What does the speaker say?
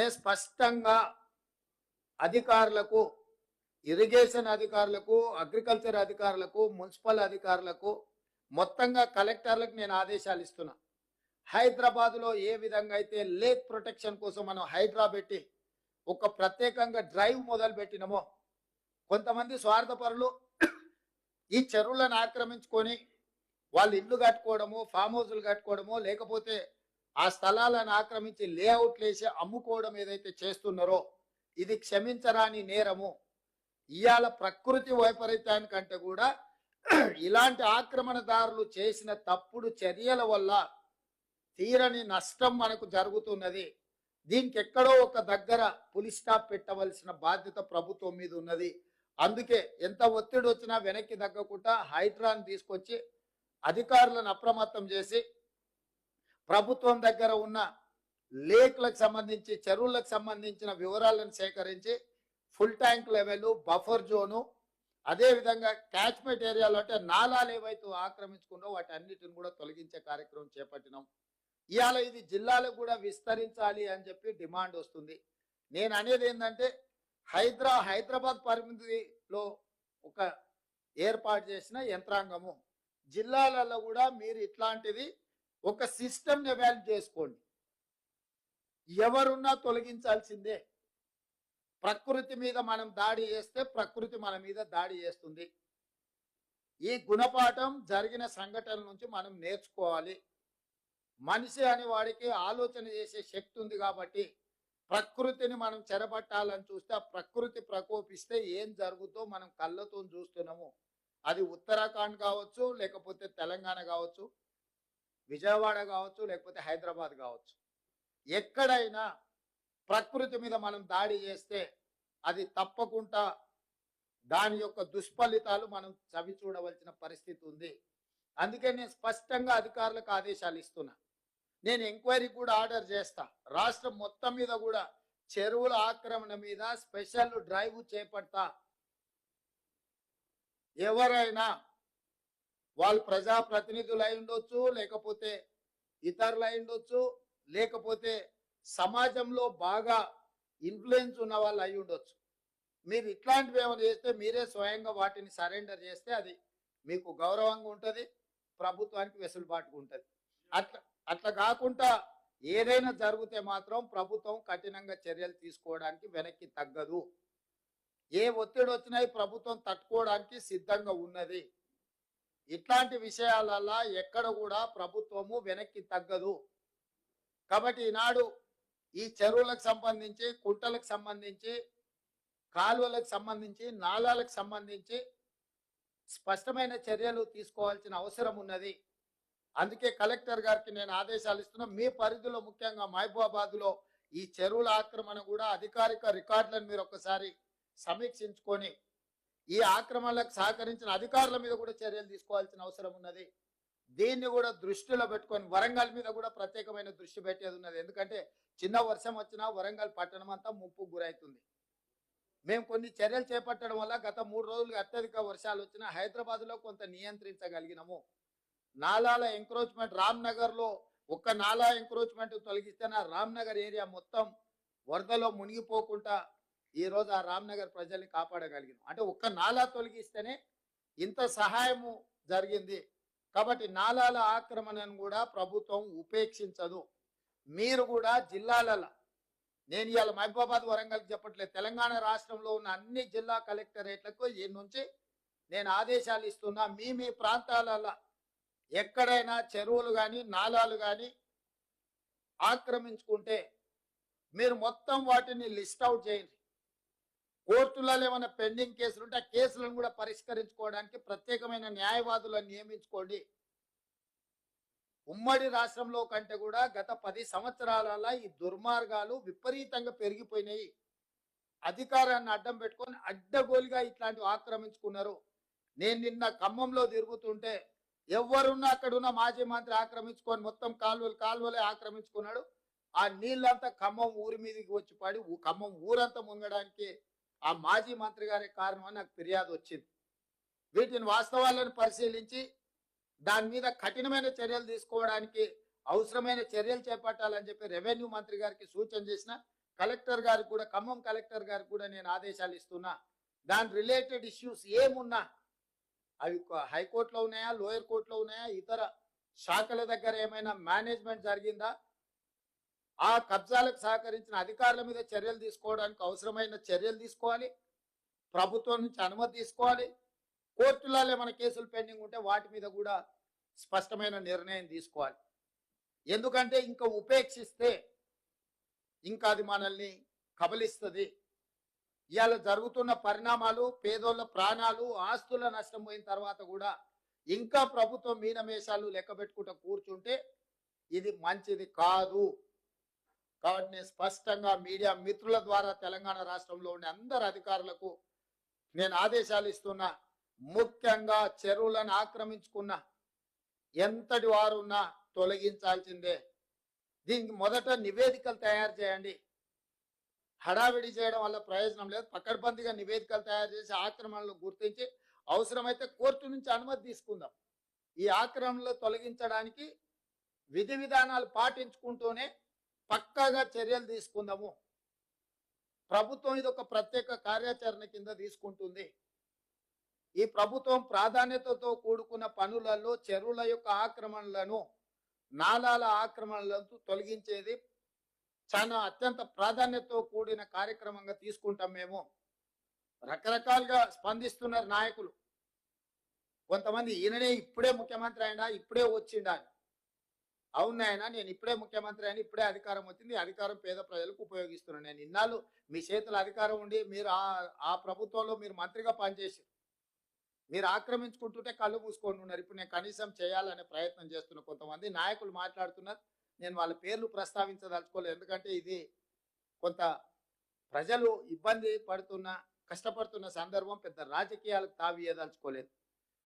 నేను స్పష్టంగా అధికారులకు ఇరిగేషన్ అధికారులకు అగ్రికల్చర్ అధికారులకు మున్సిపల్ అధికారులకు మొత్తంగా కలెక్టర్లకు నేను ఆదేశాలు ఇస్తున్నా. హైదరాబాద్లో ఏ విధంగా అయితే లేక్ ప్రొటెక్షన్ కోసం మనం హైడ్రా పెట్టి ఒక ప్రత్యేకంగా డ్రైవ్ మొదలు పెట్టినమో కొంతమంది స్వార్థపరులు ఈ చెరువులను ఆక్రమించుకొని వాళ్ళు ఇల్లు కట్టుకోవడము ఫామ్ హౌస్లు కట్టుకోవడము లేకపోతే ఆ స్థలాలను ఆక్రమించి లేఅవుట్లు వేసి అమ్ముకోవడం ఏదైతే చేస్తున్నారో ఇది క్షమించరాని నేరము. ఇవాళ ప్రకృతి వైపరీత్యానికంటే కూడా ఇలాంటి ఆక్రమణదారులు చేసిన తప్పుడు చర్యల వల్ల తీరని నష్టం మనకు జరుగుతున్నది. దీనికి ఎక్కడో ఒక దగ్గర పులి స్టాప్ పెట్టవలసిన బాధ్యత ప్రభుత్వం మీద ఉన్నది. అందుకే ఎంత ఒత్తిడి వచ్చినా వెనక్కి తగ్గకుండా హైడ్రాన్ తీసుకొచ్చి అధికారులను అప్రమత్తం చేసి ప్రభుత్వం దగ్గర ఉన్న లేక్లకు సంబంధించి చెరువులకు సంబంధించిన వివరాలను సేకరించి full tank level buffer zone అదేవిధంగా క్యాచ్మెంట్ ఏరియాలో అంటే నాలాలు ఏవైతే ఆక్రమించుకున్నో వాటి అన్నిటిని కూడా తొలగించే కార్యక్రమం చేపట్టినాం. ఇవాళ ఇది జిల్లాలకు కూడా విస్తరించాలి అని చెప్పి డిమాండ్ వస్తుంది. నేను అనేది ఏంటంటే హైదరా హైదరాబాద్ పరిమితిలో ఒక ఏర్పాటు చేసిన యంత్రాంగము. జిల్లాలలో కూడా మీరు ఇట్లాంటిది ఒక సిస్టమ్ ఎవాల్యూ చేసుకోండి. ఎవరున్నా తొలగించాల్సిందే. ప్రకృతి మీద మనం దాడి చేస్తే ప్రకృతి మన మీద దాడి చేస్తుంది. ఈ గుణపాఠం జరిగిన సంఘటనల నుంచి మనం నేర్చుకోవాలి. మనిషి అనే వాడికి ఆలోచన చేసే శక్తి ఉంది కాబట్టి ప్రకృతిని మనం చెరబట్టాలని చూస్తే ఆ ప్రకృతి ప్రకోపిస్తే ఏం జరుగుతో మనం కళ్ళతో చూస్తున్నాము. అది ఉత్తరాఖండ్ కావచ్చు లేకపోతే తెలంగాణ కావచ్చు. విజయవాడ కావచ్చు లేకపోతే హైదరాబాద్ కావచ్చు. ఎక్కడైనా ప్రకృతి మీద మనం దాడి చేస్తే అది తప్పకుండా దాని యొక్క దుష్ఫలితాలు మనం చవి చూడవలసిన పరిస్థితి ఉంది. అందుకే నేను స్పష్టంగా అధికారులకు ఆదేశాలు ఇస్తున్నా. నేను ఎంక్వైరీ కూడా ఆర్డర్ చేస్తా. రాష్ట్రం మొత్తం మీద కూడా చెరువుల ఆక్రమణ మీద స్పెషల్ డ్రైవ్ చేపడతా. ఎవరైనా వాళ్ళు ప్రజాప్రతినిధులు అయి ఉండొచ్చు లేకపోతే ఇతరులు అయి ఉండొచ్చు లేకపోతే సమాజంలో బాగా ఇన్ఫ్లుయెన్స్ ఉన్న వాళ్ళు అయి ఉండొచ్చు. మీరు ఇట్లాంటివి ఏమైనా చేస్తే మీరే స్వయంగా వాటిని సరెండర్ చేస్తే అది మీకు గౌరవంగా ఉంటుంది ప్రభుత్వానికి వెసులుబాటుగా ఉంటుంది. అట్లా అట్లా కాకుండా ఏదైనా జరిగితే మాత్రం ప్రభుత్వం కఠినంగా చర్యలు తీసుకోవడానికి వెనక్కి తగ్గదు. ఏ ఒత్తిడి వచ్చినా ప్రభుత్వం తట్టుకోవడానికి సిద్ధంగా ఉన్నది. ఇట్లాంటి విషయాలల్లా ఎక్కడ కూడా ప్రభుత్వము వెనక్కి తగ్గదు. కాబట్టి ఈనాడు ఈ చెరువులకు సంబంధించి కుంటలకు సంబంధించి కాలువలకు సంబంధించి నాళాలకు సంబంధించి స్పష్టమైన చర్యలు తీసుకోవాల్సిన అవసరం ఉన్నది. అందుకే కలెక్టర్ గారికి నేను ఆదేశాలు ఇస్తున్నా మీ పరిధిలో ముఖ్యంగా మహబూబాబాద్లో ఈ చెరువుల ఆక్రమణ కూడా అధికారిక రికార్డులను మీరు ఒకసారి సమీక్షించుకొని ఈ ఆక్రమణలకు సహకరించిన అధికారుల మీద కూడా చర్యలు తీసుకోవాల్సిన అవసరం ఉన్నది. దీన్ని కూడా దృష్టిలో పెట్టుకొని వరంగల్ మీద కూడా ప్రత్యేకమైన దృష్టి పెట్టేది ఉన్నది. ఎందుకంటే చిన్న వర్షం వచ్చినా వరంగల్ పట్టణం అంతా ముప్పు గురవుతుంది మేము కొన్ని చర్యలు చేపట్టడం వల్ల గత మూడు రోజులుగా అత్యధిక వర్షాలు వచ్చినా హైదరాబాద్లో కొంత నియంత్రించగలిగినాము. నాలాల ఎంక్రోచ్మెంట్ రామ్నగర్లో ఒక్క నాలా ఎంక్రోచ్మెంట్ తొలగిస్తే నా ఏరియా మొత్తం వరదలో మునిగిపోకుండా ఈ రోజు ఆ రామ్నగర్ ప్రజల్ని కాపాడగలిగినాం. అంటే ఒక్క నాలా తొలగిస్తేనే ఇంత సహాయము జరిగింది. కాబట్టి నాలాల ఆక్రమణను కూడా ప్రభుత్వం ఉపేక్షించదు. మీరు కూడా జిల్లాలలో నేను ఇవాళ మహబూబాబాద్ వరంగల్ చెప్పట్లేదు తెలంగాణ రాష్ట్రంలో ఉన్న అన్ని జిల్లా కలెక్టరేట్లకు ఈ నుంచి నేను ఆదేశాలు ఇస్తున్నా. మీ మీ ప్రాంతాలలో ఎక్కడైనా చెరువులు కానీ నాలాలు కానీ ఆక్రమించుకుంటే మీరు మొత్తం వాటిని లిస్ట్ అవుట్ చేయండి. కోర్టులలో ఏమైనా పెండింగ్ కేసులు ఉంటే ఆ కేసులను కూడా పరిష్కరించుకోవడానికి ప్రత్యేకమైన న్యాయవాదులను నియమించుకోండి. ఉమ్మడి రాష్ట్రంలో కంటే కూడా గత పది సంవత్సరాల ఈ దుర్మార్గాలు విపరీతంగా పెరిగిపోయినాయి. అధికారాన్ని అడ్డం పెట్టుకొని అడ్డగోలుగా ఇట్లాంటివి ఆక్రమించుకున్నారు. నేను నిన్న ఖమ్మంలో తిరుగుతుంటే ఎవరున్నా అక్కడున్న మాజీ మంత్రి ఆక్రమించుకొని మొత్తం కాలువలు కాలువలే ఆక్రమించుకున్నాడు. ఆ నీళ్ళంతా ఖమ్మం ఊరి మీదకి వచ్చి పడి ఖమ్మం ఊరంతా మునగడానికి ఆ మాజీ మంత్రి గారి కారణం అని నాకు ఫిర్యాదు వచ్చింది. వీటిని వాస్తవాలను పరిశీలించి దాని మీద కఠినమైన చర్యలు తీసుకోవడానికి అవసరమైన చర్యలు చేపట్టాలని చెప్పి రెవెన్యూ మంత్రి గారికి సూచన చేసిన కలెక్టర్ గారికి కూడా ఖమ్మం కలెక్టర్ గారికి కూడా నేను ఆదేశాలు ఇస్తున్నా. దాని రిలేటెడ్ ఇష్యూస్ ఏమున్నా అవి హైకోర్టులో ఉన్నాయా లోయర్ కోర్టులో ఉన్నాయా ఇతర శాఖల దగ్గర ఏమైనా మేనేజ్మెంట్ జరిగిందా ఆ కబ్జాలకు సహకరించిన అధికారుల మీద చర్యలు తీసుకోవడానికి అవసరమైన చర్యలు తీసుకోవాలి. ప్రభుత్వం నుంచి అనుమతి తీసుకోవాలి. కోర్టులలో ఏమైనా కేసులు పెండింగ్ ఉంటే వాటి మీద కూడా స్పష్టమైన నిర్ణయం తీసుకోవాలి. ఎందుకంటే ఇంకా ఉపేక్షిస్తే ఇంకా అది మనల్ని కబలిస్తుంది. ఇవాళ జరుగుతున్న పరిణామాలు పేదోళ్ళ ప్రాణాలు ఆస్తుల నష్టం పోయిన తర్వాత కూడా ఇంకా ప్రభుత్వం మీనమేషాలు లెక్క పెట్టుకుంటూ కూర్చుంటే ఇది మంచిది కాదు. కాబట్టి నేను స్పష్టంగా మీడియా మిత్రుల ద్వారా తెలంగాణ రాష్ట్రంలో ఉండే అందరు అధికారులకు నేను ఆదేశాలు ఇస్తున్నా ముఖ్యంగా చెరువులను ఆక్రమించుకున్న ఎంతటి వారున్నా తొలగించాల్సిందే. దీనికి మొదట నివేదికలు తయారు చేయండి. హడావిడి చేయడం వల్ల ప్రయోజనం లేదు. పకడ్బందీగా నివేదికలు తయారు చేసి ఆక్రమణలు గుర్తించి అవసరమైతే కోర్టు నుంచి అనుమతి తీసుకుందాం. ఈ ఆక్రమణలు తొలగించడానికి విధి విధానాలు పాటించుకుంటూనే పక్కాగా చర్యలు తీసుకుందాము. ప్రభుత్వం ఇది ఒక ప్రత్యేక కార్యాచరణ కింద తీసుకుంటుంది. ఈ ప్రభుత్వం ప్రాధాన్యతతో కూడుకున్న పనులలో చెరువుల యొక్క ఆక్రమణలను నాలాల ఆక్రమణలను తొలగించేది చాలా అత్యంత ప్రాధాన్యతతో కూడిన కార్యక్రమంగా తీసుకుంటాం మేము. రకరకాలుగా స్పందిస్తున్నారు నాయకులు. కొంతమంది ఈయననే ఇప్పుడే ముఖ్యమంత్రి అయినా ఇప్పుడే వచ్చిండా అవును ఆయన నేను ఇప్పుడే ముఖ్యమంత్రి అని ఇప్పుడే అధికారం వచ్చింది. అధికారం పేద ప్రజలకు ఉపయోగిస్తున్నాను నేను ఇన్నాళ్ళు మీ చేతుల అధికారం ఉండి మీరు ఆ ఆ ప్రభుత్వంలో మీరు మంత్రిగా పనిచేసి మీరు ఆక్రమించుకుంటుంటే కళ్ళు మూసుకొని ఉన్నారు. ఇప్పుడు నేను కనీసం చేయాలనే ప్రయత్నం చేస్తున్న కొంతమంది నాయకులు మాట్లాడుతున్నారు. నేను వాళ్ళ పేర్లు ప్రస్తావించదలుచుకోలేదు. ఎందుకంటే ఇది కొంత ప్రజలు ఇబ్బంది పడుతున్న కష్టపడుతున్న సందర్భం. పెద్ద రాజకీయాలకు తావియదలుచుకోలేదు